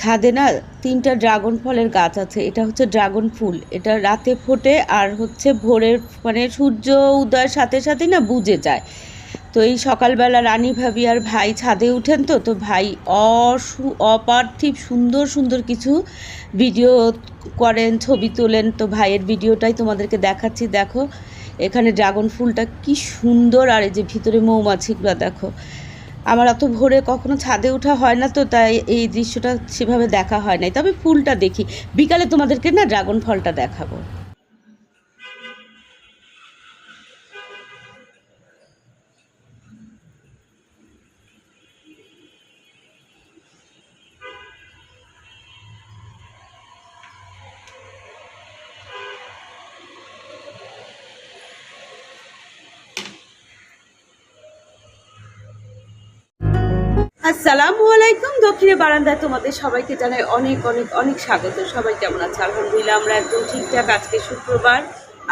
ছাদে না তিনটা ড্রাগন ফলের গাছ আছে। এটা হচ্ছে ড্রাগন ফুল। এটা রাতে ফোটে আর হচ্ছে ভোরের মানে সূর্য উদয়ের সাথে সাথে না বুঝে যায়। তো এই সকালবেলা রানী ভাবি আর ভাই ছাদে উঠেন তো তো ভাই অসু অপার্থিব সুন্দর সুন্দর কিছু ভিডিও করেন, ছবি তোলেন। তো ভাইয়ের ভিডিওটাই তোমাদেরকে দেখাচ্ছি, দেখো। এখানে ড্রাগন ফুলটা কি সুন্দর আর এই যে ভিতরে মৌমাছিগুলো, দেখো। আমার অত ভোরে কখনো ছাদে ওঠা হয় না তো, তাই এই দৃশ্যটা সেভাবে দেখা হয় নাই। তবে ফুলটা দেখি। বিকালে তোমাদেরকে না ড্রাগন ফলটা দেখাবো। আসসালামু আলাইকুম। দক্ষিণে বারান্দায় তোমাদের সবাইকে জানাই অনেক অনেক অনেক স্বাগত। সবাই কেমন আছে? আলহামদুলিল্লাহ, আমরা একদম ঠিকঠাক। আজকে শুক্রবার।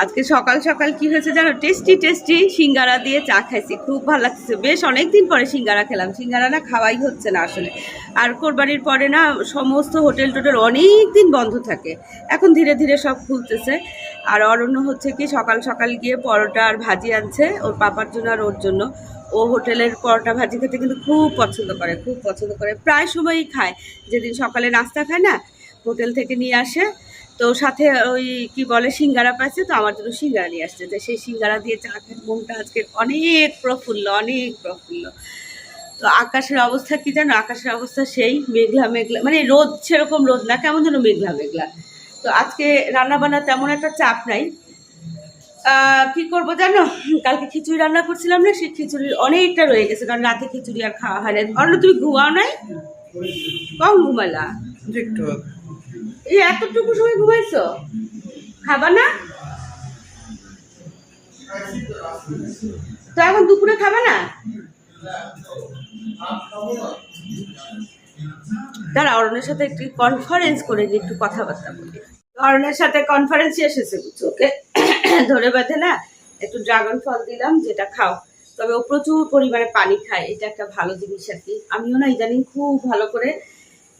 আজকে সকাল সকাল কি হয়েছে জানো? টেস্টি টেস্টি সিঙ্গারা দিয়ে চা খাইছি। খুব ভালো লাগছে বেশ অনেক দিন পরে সিঙ্গারা খেলাম। সিঙ্গারা না খাওয়াই হচ্ছে না আসলে। আর কোরবানির পরে না সমস্ত হোটেল টোটেল অনেক দিন বন্ধ থাকে। এখন ধীরে ধীরে সব খুলতেছে। আর অরণ্য হচ্ছে কি, সকাল সকাল গিয়ে পরোটা আর ভাজি আনছে ওর পাপার জন্য আর ওর জন্য। ও হোটেলের পরোটা ভাজি খেতে কিন্তু খুব পছন্দ করে, খুব পছন্দ করে। প্রায় সময়ই খায়। যেদিন সকালে নাস্তা খায় না, হোটেল থেকে নিয়ে আসে। তো সাথে ওই কি বলে, সিঙ্গারা পাচ্ছে তো আমার জন্য সিঙ্গারা নিয়ে আসছে। তো সেই সিঙ্গারা দিয়ে চা খেয়ে। মনটা আজকে অনেক প্রফুল্ল অনেক প্রফুল্ল। তো আকাশের অবস্থা কি জানো? আকাশের অবস্থা সেই মেঘলা মেঘলা। মানে রোদ সেরকম রোদ না, কেমন যেন মেঘলা মেঘলা। তো আজকে রান্না বান্না তেমন একটা চাপ নাই। কি করব জানো? কালকে খিচুড়ি রান্না করছিলাম না সেই খিচুড়ি অনেকটা রয়ে গেছে কারণ রাতে খিচুড়ি আর খাওয়া হয় না। অন্য তুমি ঘুমাও নাই? কম ঘুমালা? এই এতটুকু সময় ঘুমাইছো? খাবা না? তো এখন দুপুরে খাবা না? দাঁড়া অরণের সাথে একটু কনফারেন্স করে একটু কথাবার্তা বলি। অরণের সাথে কনফারেন্সে এসেছে বুঝছ, ওকে? ধরে বেঁধে না, একটু ড্রাগন ফল দিলাম, যেটা খাও। তবে ও প্রচুর পরিমাণে পানি খায়, এটা একটা ভালো জিনিস আর কি। আমিও না ইদানিং খুব ভালো করে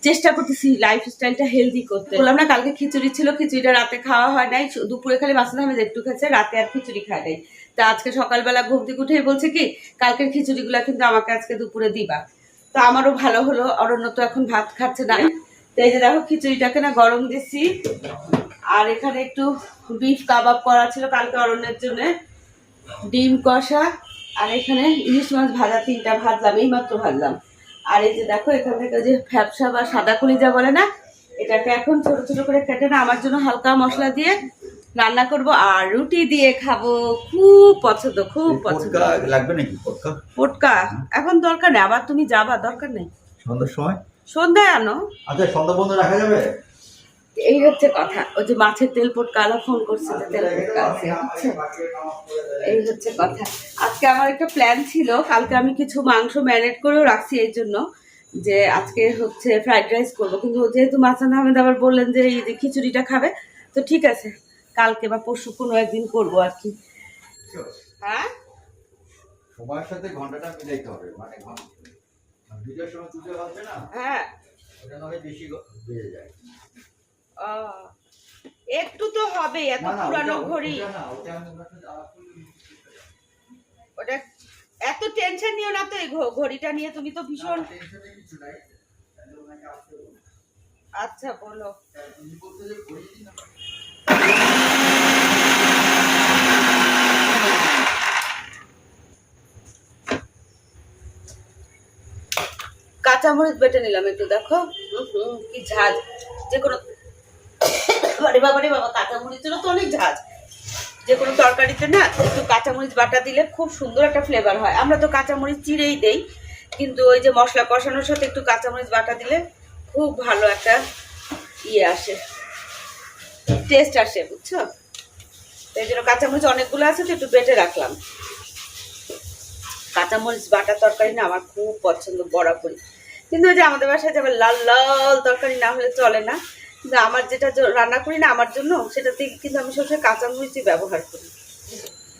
চেষ্টা করতেছি লাইফ স্টাইলটা হেলদি করতে। বললাম না, কালকে খিচুড়ি ছিল, খিচুড়িটা রাতে খাওয়া হয় নাই দুপুরে খালি মাসুদ আহমেদ একটু খেয়েছে, রাতে আর খিচুড়ি খায় নাই। তা আজকে সকালবেলা ঘুম থেকে উঠেই বলছে কি, কালকের খিচুড়িগুলো কিন্তু আমাকে আজকে দুপুরে দিবা। তো আমারও ভালো হলো, অরণ্য তো এখন ভাত খাচ্ছে না। তো এই যে দেখো খিচুড়িটাকে না গরম দিছি। আর এখানে একটু বিফ কাবাব করা ছিল কালকে অরণ্যের জন্য। ডিম কষা আর এখানে ইলিশ মাছ ভাজা তিনটা ভাজলাম এই মাত্র ভাজলাম। আর এই যে দেখো এখান থেকে যে ফ্যাপসা বা সাদা কলিজা বলে না এটাকে এখন ছোট ছোট করে কেটে না আমার জন্য হালকা মশলা দিয়ে রান্না করব আর রুটি দিয়ে খাব। খুব পছন্দ খুব পছন্দ। লাগবে নাকি পটকা? পটকা এখন দরকার নেই আবার তুমি যাবা দরকার নেই। সন্ধ্যার সময়? সন্ধ্যায় আনো। আচ্ছা সন্ধ্যা বন্ধ রাখা যাবে? এই হচ্ছে কথা। ওই যে মাছের তেল পটকা আলা ফোন করছে যে তেল পটকা আছে। এই হচ্ছে কথা। আজকে আমার একটা প্ল্যান ছিল কালকে আমি কিছু মাংস ম্যারিনেট করেও রাখছি এই জন্য যে আজকে হচ্ছে ফ্রাইড রাইস করব। কিন্তু যেহেতু মাসান আহমেদ আবার বললেন যে এই যে খিচুড়িটা খাবে তো ঠিক আছে কালকে বা পরশু কোনো একদিন করব আর কি। হ্যাঁ? সময়ের সাথে ঘন্টাটা মিলাইতে হবে মানে ঘণ্টা দুটোর সময় দুটো হবে না? হ্যাঁ। ওটা বেশি বেড়ে যায়। একটু তো হবে এত পুরানো ঘড়ি। ওটা এত টেনশন নিও না তো এই ঘড়িটা নিয়ে তুমি তো ভীষণ। আচ্ছা বলো উনি বলতে যে ঘড়ি দিন না কাঁচামরিচ বেটে নিলাম একটু, দেখো। হুম, কি ঝাঁজ। যে কোনো আরে বাবা রে বাবা, কাঁচামরিচেরও তো অনেক ঝাঁজ। যে কোনো তরকারিতে না, একটু কাঁচামরিচ বাটা দিলে খুব সুন্দর একটা ফ্লেভার হয়। আমরা তো কাঁচামরিচ চিড়েই দেই, কিন্তু ওই যে মশলা কষানোর সাথে একটু কাঁচামরিচ বাটা দিলে খুব ভালো একটা ইয়ে আসে। টেস্ট আসে, বুঝছ? এই জন্য কাঁচামরিচ অনেকগুলো আছে, তো একটু বেটে রাখলাম। কাঁচামরিচ বাটা তরকারি না আমার খুব পছন্দ বরাবরই কিন্তু ওই যে আমাদের বাসায় যাবে লাল লাল তরকারি না হলে চলে না, কিন্তু আমার যেটা রান্না করি না আমার জন্য সেটাতে কিন্তু আমি সবসময় কাঁচামরিচই ব্যবহার করি।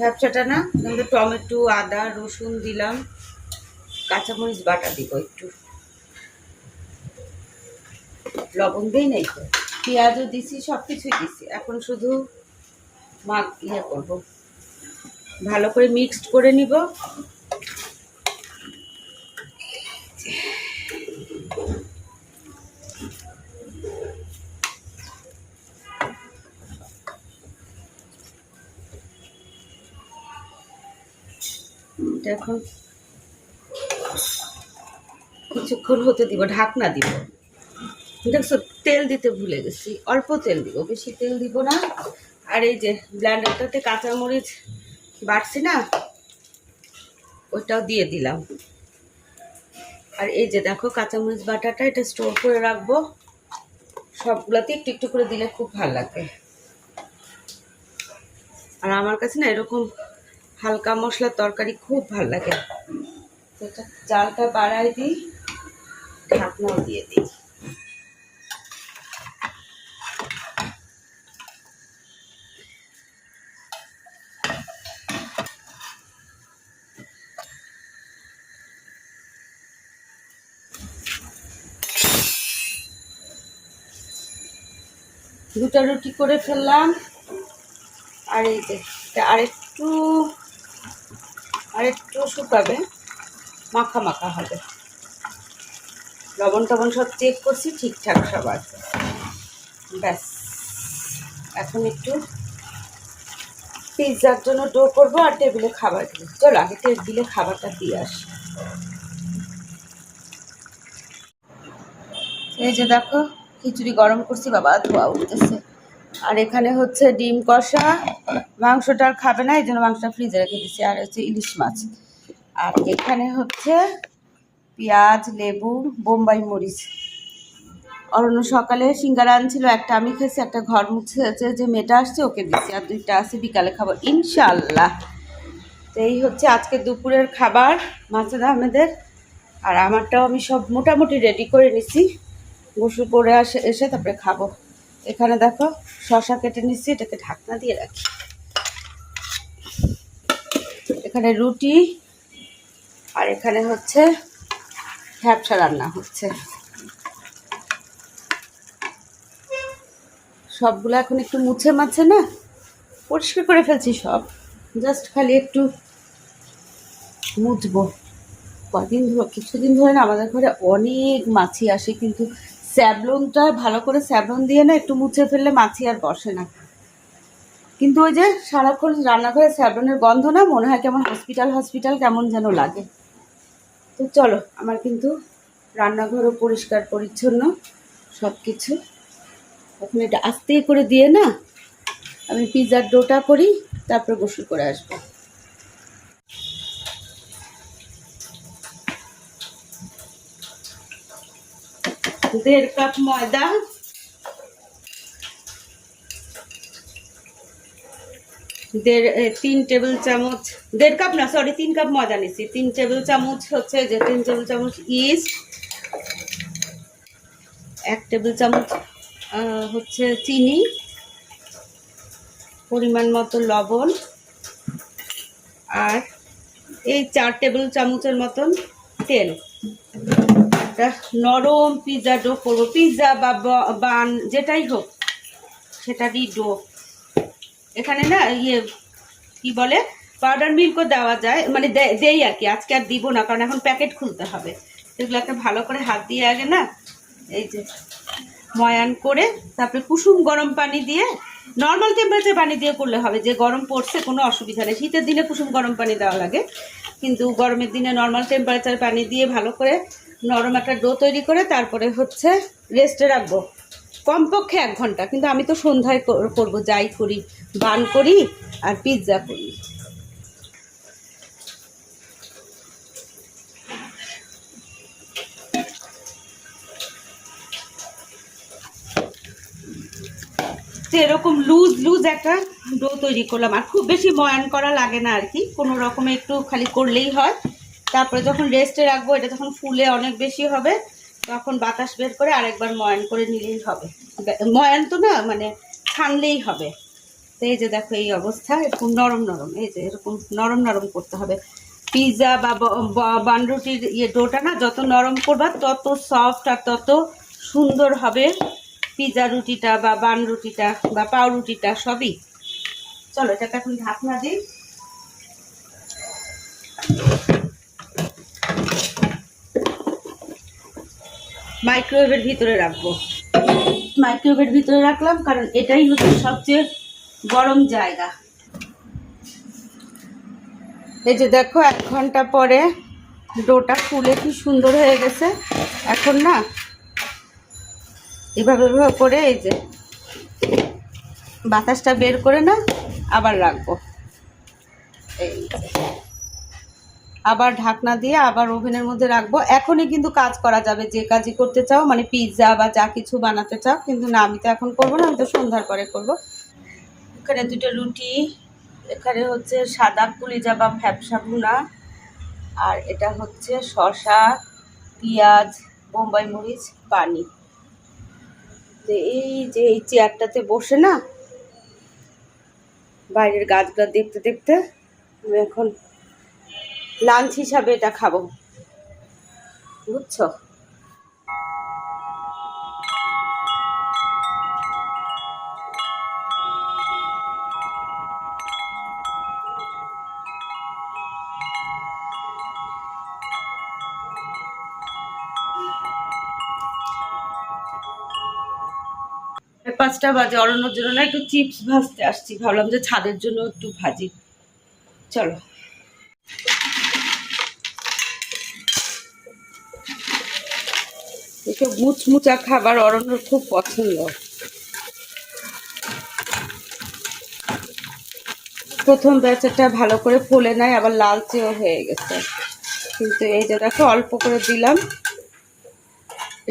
ব্যবসাটা না কিন্তু টমেটো, আদা, রসুন দিলাম, কাঁচামরিচ বাটা দিব একটু। লবণ দিই নাই তো? পেঁয়াজও দিছি সব কিছুই দিছি। এখন শুধু মাখ ইয়ে করব। ভালো করে মিক্সড করে নিব। এটা এখন কিছুক্ষণ হতে দিব, ঢাকনা দিব। দেখছ, তেল দিতে ভুলে গেছি, অল্প তেল দিব, বেশি তেল দিব না। আর এই যে ব্ল্যান্ডারটাতে কাঁচামরিচ বাড়ছি না, ওইটাও দিয়ে দিলাম। আর এই যে দেখো, কাঁচামরিচ বাটাটা এটা স্টোর করে রাখব। সবগুলাতে একটু একটু করে দিলে খুব ভালো লাগবে আর আমার কাছে না এরকম হালকা মশলার তরকারি খুব ভালো লাগে। জালটা বাড়াই দিই, ঢাকনাও দিয়ে দিই। দুটো রুটি করে ফেললাম। আর এই যে, এটা আরেকটু আরেকটু শুকাবে, মাখা মাখা হবে। লবণ টবণ সব চেক করছি, ঠিকঠাক সব আছে। ব্যাস, এখন একটু পিৎজার জন্য ডো করব আর টেবিলে খাবার দেবো। চলো, আগে টেবিলে খাবারটা দিয়ে আসি। এই যে দেখো, খিচুড়ি গরম করছি, বাবা ধোয়া উঠতেছে। আর এখানে হচ্ছে ডিম কষা মাংসটা আর খাবে না এই জন্য মাংসটা ফ্রিজে রেখে দিচ্ছি আর হচ্ছে ইলিশ মাছ। আর এখানে হচ্ছে পেঁয়াজ, লেবু, বোম্বাই মরিচ। অরণ্য সকালে সিঙ্গারা আনছিল, একটা আমি খেয়েছি, একটা ঘর মুছেছে, যে মেয়েটা আসছে, ওকে দিচ্ছি আর দুইটা আছে, বিকালে খাব ইনশাল্লাহ তো এই হচ্ছে আজকে দুপুরের খাবার মাসুদ আহমেদের আর আমারটাও আমি সব মোটামুটি রেডি করে নিছি। গোসল করে আসে, এসে তারপরে খাব। এখানে দেখো, শশা কেটে নিচ্ছি এটাকে ঢাকনা দিয়ে রাখি। এখানে রুটি আর এখানে হচ্ছে হ্যাপসা রান্না হচ্ছে। সবগুলো এখন একটু মুছে মাছে না? পরিষ্কার করে ফেলছি সব। জাস্ট খালি একটু মুছবো। কদিন ধরে, কিছুদিন ধরে না আমাদের ঘরে অনেক মাছি আসে, কিন্তু স্যাবলনটা ভালো করে স্যাবলন দিয়ে না একটু মুছে ফেললে মাছি আর বসে না। কিন্তু ওই যে সারাক্ষণ রান্নাঘরে স্যাবলনের গন্ধ না, মনে হয় কেমন হসপিটাল হসপিটাল কেমন যেন লাগে। তো চলো, আমার কিন্তু রান্নাঘরও পরিষ্কার, পরিচ্ছন্ন সব কিছু এখন এটা আস্তে করে দিয়ে না, আমি পিৎজার ডোটা করি, তারপরে গোসল করে আসব। দেড় কাপ ময়দা দেড় তিন টেবিল চামচ, দেড় কাপ না সরি তিন কাপ ময়দা নিচ্ছি তিন টেবিল চামচ হচ্ছে যে, তিন টেবিল চামচ ইস্ট, এক টেবিল চামচ হচ্ছে চিনি, পরিমাণ মতো লবণ, আর এই চার টেবিল চামচের মতন তেল। একটা নরম পিৎজা ডো করব। পিৎজা বা, বান, যেটাই হোক, সেটারই ডো। এখানে না ইয়ে কি বলে পাউডার মিল্কও দেওয়া যায় মানে দেই আর কি, আজকে আর দিব না, কারণ এখন প্যাকেট খুলতে হবে। এগুলোকে ভালো করে হাত দিয়ে আগে না, এই যে ময়ান করে, তারপরে কুসুম গরম পানি দিয়ে নর্মাল টেম্পারেচার পানি দিয়ে করলে হবে, যে গরম পড়ছে, কোনো অসুবিধা নেই। শীতের দিনে কুসুম গরম পানি দেওয়া লাগে, কিন্তু গরমের দিনে নর্মাল টেম্পারেচার পানি দিয়ে ভালো করে নরম একটা ডো তৈরি করে, তারপরে হচ্ছে রেস্টে রাখব। কমপক্ষে এক ঘণ্টা, কিন্তু আমি তো সন্ধ্যায় কর- করব, যাই করি। বান করি আর পিৎজা করি। এরকম লুজ লুজ একটা ডো তৈরি করলাম। আর খুব বেশি ময়ান করা লাগে না আর কি, কোনো রকমে একটু খালি করলেই হয়। তারপরে যখন রেস্টে রাখব, এটা যখন ফুলে অনেক বেশি হবে, তখন বাতাস বের করে আরেকবার ময়ান করে নিলেই হবে। ময়ান তো না মানে ছানলেই হবে। তো এই যে দেখো এই অবস্থা, এরকম নরম নরম, এই যে এরকম নরম নরম করতে হবে। পিৎজা বা বানরুটির ইয়ে ডোটা না, যত নরম করবা তত সফট আর তত সুন্দর হবে পিজা রুটিটা বা বান রুটিটা বা পাউ রুটিটা, সবই। চলো, এটাকে এখন ঢাকনা দিই। মাইক্রোওয়েভের ভিতরে রাখব। মাইক্রোওয়েভের ভিতরে রাখলাম, কারণ এটাই হচ্ছে সবচেয়ে গরম জায়গা। এই যে দেখো, এক ঘণ্টা পরে ডোটা ফুলে কি সুন্দর হয়ে গেছে। এখন না, এভাবে এভাবে করে এই যে বাতাসটা বের করে না, আবার রাখব। এই আবার ঢাকনা দিয়ে আবার ওভেনের মধ্যে রাখব। এখনই কিন্তু কাজ করা যাবে, যে কাজই করতে চাও মানে পিৎজা বা যা কিছু বানাতে চাও, কিন্তু না, আমি তো এখন করব না, আমি তো সন্ধ্যার পরে করব। এখানে দুটো রুটি, এখানে হচ্ছে সাদা কুলিজা বা ফ্যাপসা ভুনা, আর এটা হচ্ছে শসা, পেঁয়াজ, বোম্বাই মরিচ, পানি। তো এই যে এই চেয়ারটাতে বসে না, বাইরের গাছগুলো দেখতে দেখতে আমি এখন লাঞ্চ হিসাবে এটা খাব। বুঝছ? পাঁচটা বাজে অরণ্যর জন্য না, একটু চিপস ভাজতে আসছি। ভাবলাম যে ছাদের জন্য একটু ভাজি। চলো। এসব মুচমুচা খাবার অরণ্যর খুব পছন্দ। প্রথম ব্যাচারটা ভালো করে ফোলে নাই, আবার লালচেও হয়ে গেছে। কিন্তু এই যে দেখো, অল্প করে দিলাম।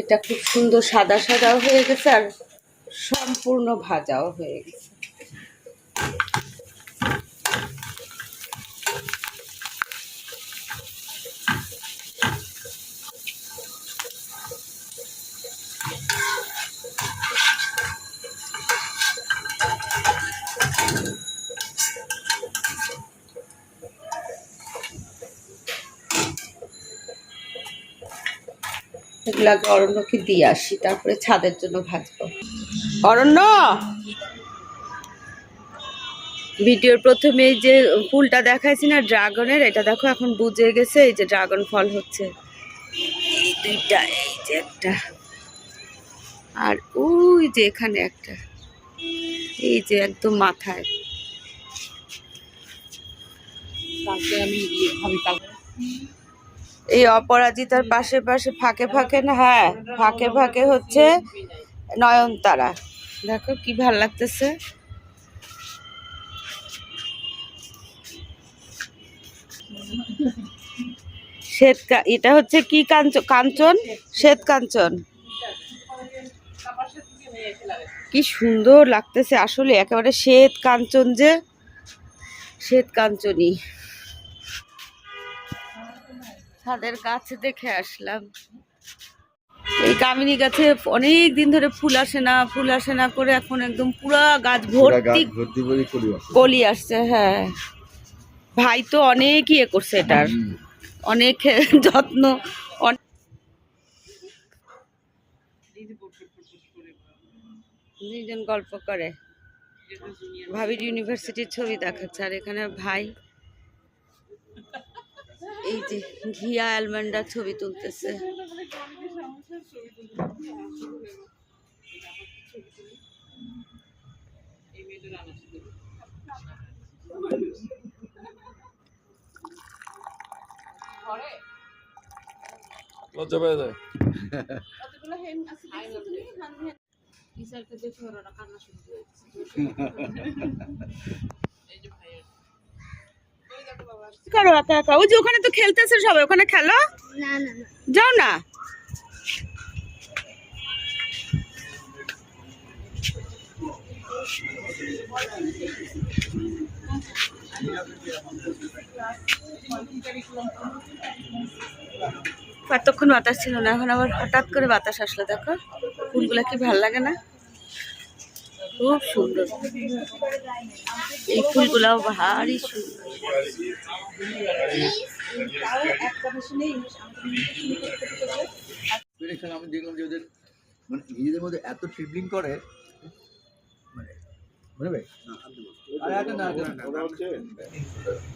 এটা খুব সুন্দর সাদা সাদাও হয়ে গেছে, আর সম্পূর্ণ ভাজাও হয়ে গেছে। এগুলো আগে অরণ্যকে দিয়ে আসি তারপরে ছাদের জন্য ভাজবো। অরণ্য! ভিডিওর প্রথমে যে ফুলটা দেখাইছি না, ড্রাগনের, এটা দেখো এখন বুঝে গেছে, এই যে ড্রাগন ফল হচ্ছে। দুইটা, এই যে একটা। আর ওই যে এখানে একটা। এই যে একদম মাথায়। এই অপরাজিতার পাশে পাশে ফাঁকে ফাঁকে না হ্যাঁ ফাঁকে ফাঁকে হচ্ছে নয়নতারা। দেখো কি ভালো লাগতেছে। শ্বেত এটা হচ্ছে কি কাঞ্চন কাঞ্চন? শ্বেত কাঞ্চন কি সুন্দর লাগতেছে আসলে একেবারে শ্বেত কাঞ্চন যে। শ্বেত কাঞ্চনই ছাদের গাছ দেখে আসলাম। এই কামিনী গাছে অনেক দিন ধরে ফুল আসে না ফুল আসে না করে এখন একদম পুরা গাছ ভর্তি কলি আসছে। হ্যাঁ। ভাই তো অনেক ইয়ে করছে এটার। অনেক যত্ন দুইজন গল্প করে। ভাবির ইউনিভার্সিটির ছবি দেখাচ্ছে আর এখানে ভাই এই যে ঘিয়া অ্যালমন্ডার ছবি তুলতেছে। লজ্জা পেয়ে যায় করো একা একা। ওই যে ওখানে তো খেলতেছে সবাই ওখানে খেলো? না না না। যাও না। এতক্ষণ বাতাস ছিল না, এখন আবার হঠাৎ করে বাতাস আসলো, দেখো। ফুলগুলো কি ভালো লাগে না? খুব সুন্দর। এই ফুলগুলাও ভারী সুন্দর। আমি দেখলাম যে ওদের মানে নিজেদের মধ্যে এত ট্রিপলিং করে মানে মনে ভাই আরে একটা না, একটা না,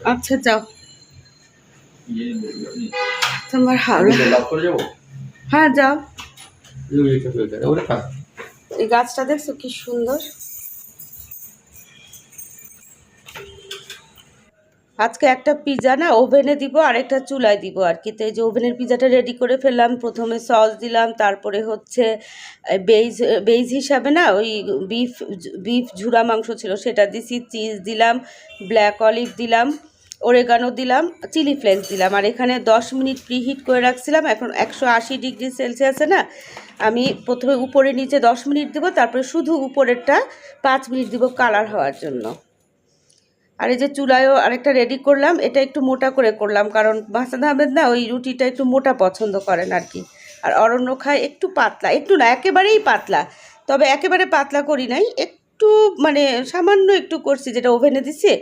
আচ্ছা যাও। তোমার হ্যাঁ যাও। এই গাছটা দেখছ কি সুন্দর? আজকে একটা পিজা না ওভেনে দিব আর একটা চুলায় দিব আর কি। তো এই যে ওভেনের পিজাটা রেডি করে ফেললাম, প্রথমে সস দিলাম, তারপরে হচ্ছে বেইজ বেইজ হিসাবে না ওই বিফ বিফ ঝুরা মাংস ছিল, সেটা দিছি চিজ দিলাম ব্ল্যাক অলিভ দিলাম ওরেগানো দিলাম চিলি ফ্লেক্স দিলাম। আর এখানে দশ মিনিট প্রিহিট করে রাখছিলাম, এখন একশো আশি ডিগ্রি সেলসিয়াসে না, আমি প্রথমে উপরে নিচে দশ মিনিট দেবো, তারপরে শুধু উপরেরটা পাঁচ মিনিট দিব কালার হওয়ার জন্য। আর এই যে চুলায়ও আরেকটা রেডি করলাম, এটা একটু মোটা করে করলাম, কারণ মাসাদ আহমেদ না ওই রুটিটা একটু মোটা পছন্দ করেন আর কি। আর অরণ্য খায় একটু পাতলা, একটু না, একেবারেই পাতলা, তবে একেবারে পাতলা করি নাই, একটু মানে সামান্য একটু করছি, যেটা ওভেনে দিছি,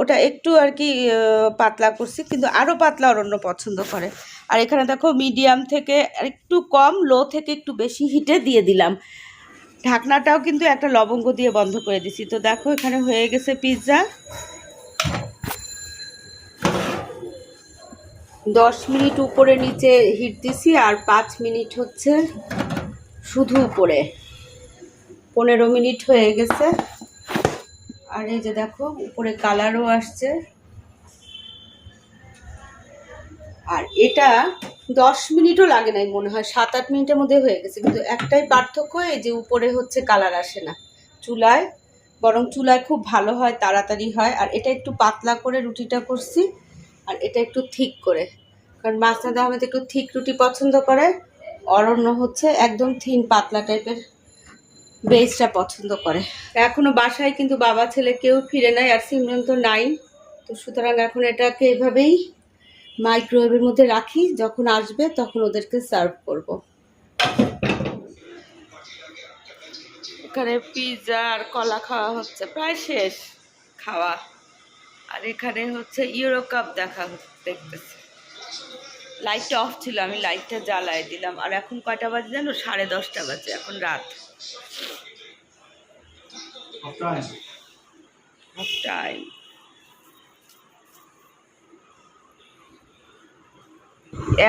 ওটা একটু আর কি পাতলা করছি, কিন্তু আরও পাতলা অরণ্য পছন্দ করে। আর এখানে দেখো মিডিয়াম থেকে একটু কম লো থেকে একটু বেশি হিটে দিয়ে দিলাম। ঢাকনাটাও কিন্তু একটা লবঙ্গ দিয়ে বন্ধ করে দিছি। তো দেখো এখানে হয়ে গেছে পিৎজা দশ মিনিট উপরে নিচে হিট দিছি আর পাঁচ মিনিট হচ্ছে শুধু উপরে। পনেরো মিনিট হয়ে গেছে। আর এই যে দেখো, উপরে কালারও আসছে। আর এটা দশ মিনিটও লাগে নাই মনে হয়, সাত আট মিনিটের মধ্যে হয়ে গেছে। কিন্তু একটাই পার্থক্য এই যে উপরে হচ্ছে কালার আসে না। চুলায়, বরং চুলায় খুব ভালো হয়, তাড়াতাড়ি হয়। আর এটা একটু পাতলা করে রুটিটা করছি। আর এটা একটু ঠিক করে। কারণ মাসনাদ আহমেদ একটু থিক রুটি পছন্দ করে। অরণ্য হচ্ছে একদম থিন পাতলা টাইপের বেসটা পছন্দ করে। এখনও বাসায় কিন্তু বাবা, ছেলে কেউ ফিরে নাই আর সিমরন তো নাই। তো সুতরাং এখন এটাকে এভাবেই মাইক্রোওয়েভের মধ্যে রাখি। যখন আসবে তখন ওদেরকে সার্ভ করব। এখানে পিৎজা আর কলা খাওয়া হচ্ছে। প্রায় শেষ খাওয়া। আর এখানে হচ্ছে ইউরো কাপ দেখা হচ্ছে দেখতেছে। লাইটটা অফ ছিল আমি লাইটটা জ্বালাই দিলাম। আর এখন কয়টা বাজে জানো? সাড়ে দশটা বাজে এখন রাত। টাইম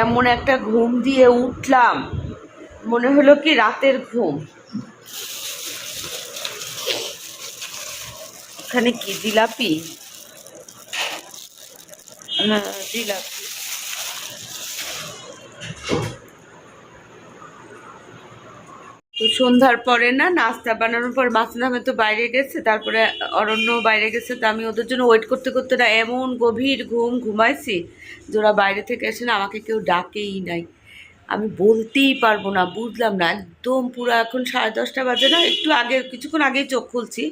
এমন একটা ঘুম দিয়ে উঠলাম মনে হলো কি রাতের ঘুম। ওখানে কি জিলাপি? জিলাপি তো সন্ধ্যার পরে না, নাস্তা বানানোর পর মাসনামে তো বাইরে গেছে, তারপরে অরণ্য বাইরে গেছে, তো আমি ওদের জন্য ওয়েট করতে করতে না এমন গভীর ঘুম ঘুমাইছি যে ওরা বাইরে থেকে এসে না আমাকে কেউ ডাকেই নাই। আমি বলতেই পারব না, বুঝলাম না, একদম পুরো এখন সাড়ে দশটা বাজে না, একটু আগে, কিছুক্ষণ আগেই চোখ খুলছি,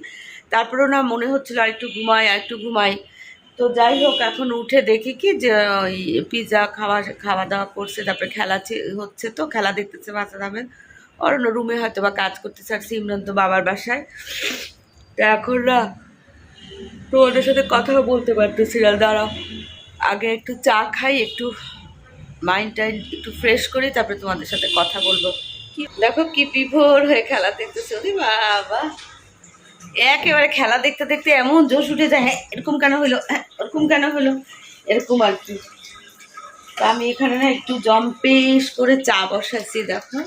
তারপরেও না মনে হচ্ছিল আর একটু ঘুমাই আর একটু ঘুমাই। তো যাই হোক, এখন উঠে দেখি কি যে, ওই পিৎজা খাওয়া খাওয়া দাওয়া করছে, তারপরে খেলা হচ্ছে তো, খেলা দেখতেছে বাচ্চা আহমেদ অরণ্য রুমে হয়তো বা কাজ করতেছে, আর সিমরন তো বাবার বাসায়। তো এখন না, তোমাদের সাথে কথা বলতে পারতেছি না, দাঁড়াও। আগে একটু চা খাই, একটু মাইন্ড টাইন্ড একটু ফ্রেশ করি, তারপরে তোমাদের সাথে কথা বলব। দেখো কি বিভোর হয়ে খেলা দেখতেছে বাবা। একেবারে খেলা দেখতে দেখতে এমন জোশ উঠে যায় হ্যাঁ এরকম কেন হলো? হ্যাঁ ওরকম কেন হলো? এরকম আর কি। তা আমি এখানে না একটু জম্পেশ করে চা বসাইছি দেখো।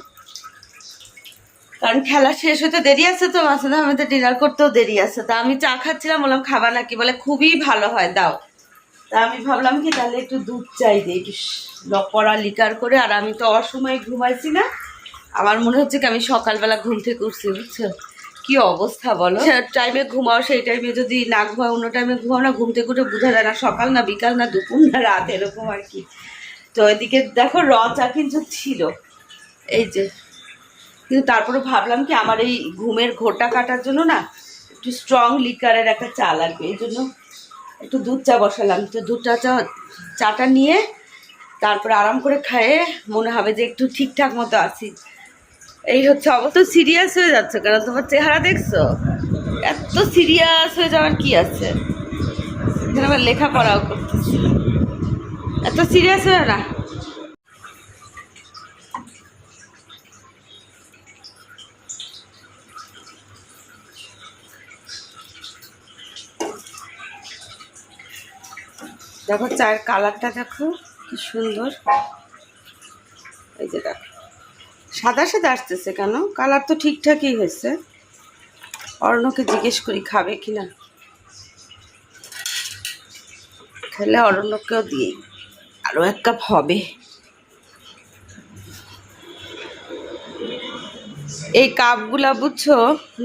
কারণ খেলা শেষ হতে দেরি আছে তো মাসাদা আমাদের ডিনার করতেও দেরি আছে। তা আমি চা খাচ্ছিলাম, বললাম খাবা নাকি? বলে খুবই ভালো হয়, দাও। তা আমি ভাবলাম কি, তাহলে একটু দুধ চাই দিই পড়া লিকার করে। আর আমি তো অসময়ে ঘুমাইছি না। আমার মনে হচ্ছে কি, আমি সকালবেলা ঘুম থেকে উঠছি, বুঝছ? কি অবস্থা বলো? টাইমে ঘুমাও, সেই টাইমে যদি না ঘুমাও, অন্য টাইমে ঘুমাও না, ঘুম থেকে উঠে বোঝা যায় না, সকাল না বিকাল না দুপুর না রাত, এরকম আর কি। তো এদিকে দেখো, র চা কিন্তু ছিল। এই যে, কিন্তু তারপরে ভাবলাম কি, আমার এই ঘুমের ঘোটা কাটার জন্য না, একটু স্ট্রং লিকারের একটা চা লাগবে। এই জন্য একটু দুধ চা বসালাম। তো দুধটা চা, চাটা নিয়ে তারপরে আরাম করে খায়ে মনে হবে যে একটু ঠিকঠাক মতো আছি। এই হচ্ছে অবস্থা। সিরিয়াস হয়ে যাচ্ছে কেন? তোমার চেহারা দেখছ? এত সিরিয়াস হয়ে যাওয়ার কি আছে? এখানে আবার লেখাপড়াও এত সিরিয়াস হয়ে না। দেখো চায়ের কালারটা দেখো, কি সুন্দর। সাদা সাদা আসতেছে কেন? কালার তো ঠিকঠাকই হয়েছে। অরণ্যকে জিজ্ঞেস করি, খাবে কিনা খেলে অরণ্যকেও দিই। আরও এক কাপ হবে। এই কাপগুলা বুঝছ?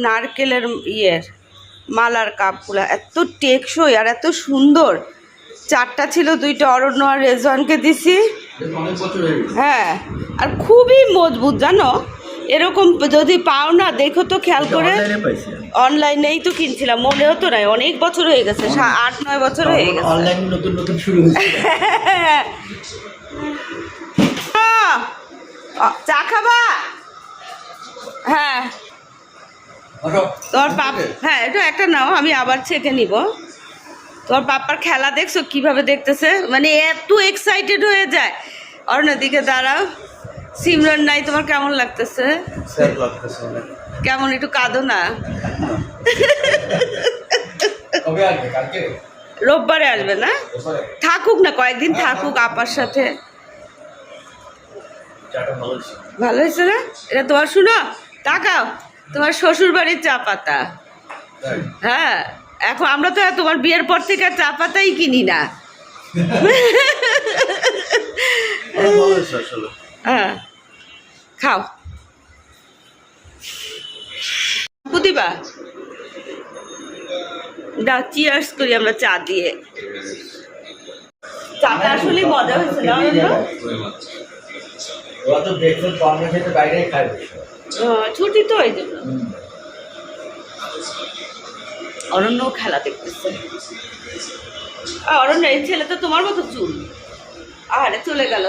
নারকেলের ইয়ের, মালার কাপগুলা, এত টেকসই আর এত সুন্দর। চারটা ছিল দুইটা অরণ্য আর রেজওয়ানকে দিছি। হয়ে আর খুবই মজবুত জানো? এরকম যদি পাও না দেখো তো খেয়াল করে। অনলাইনেই তো কিনছিলাম মনেও তো নাই। অনেক বছর হয়ে গেছে আট নয় বছর হয়ে গেছে। অনলাইন নতুন নতুন শুরু চা খাবা? হ্যাঁ। তোর পাপ হ্যাঁ এটা একটা নাও আমি আবার ছেঁকে নিব। তোর পাপার খেলা দেখছ? কীভাবে দেখতেছে? মানে এত এক্সাইটেড হয়ে যায়। অরণ্যের দিকে দাঁড়াও। সিমরন নাই তোমার কেমন লাগতেছে? কেমন? একটু কাঁদো না। রোববারে আসবে না? থাকুক না কয়েকদিন থাকুক আপার সাথে। ভালো ভালো হয়েছে না? এটা তোমার শুনো? তাকাও। তোমার শ্বশুর বাড়ির চা পাতা। হ্যাঁ। এখন আমরা তো তোমার বিয়ের পর থেকে চা পাতাই কিনি না। হ্যাঁ। খাও। প্রতিভা দাও চিয়ার্স করি আমরা চা দিয়ে। চাটা আসলে মজা হয়েছে না ছুটি তো এই জন্য। অরণ্য খেলা দেখতেছে। অরণ্য এই ছেলে তো তোমার মতো চুল। আরে চলে গেল।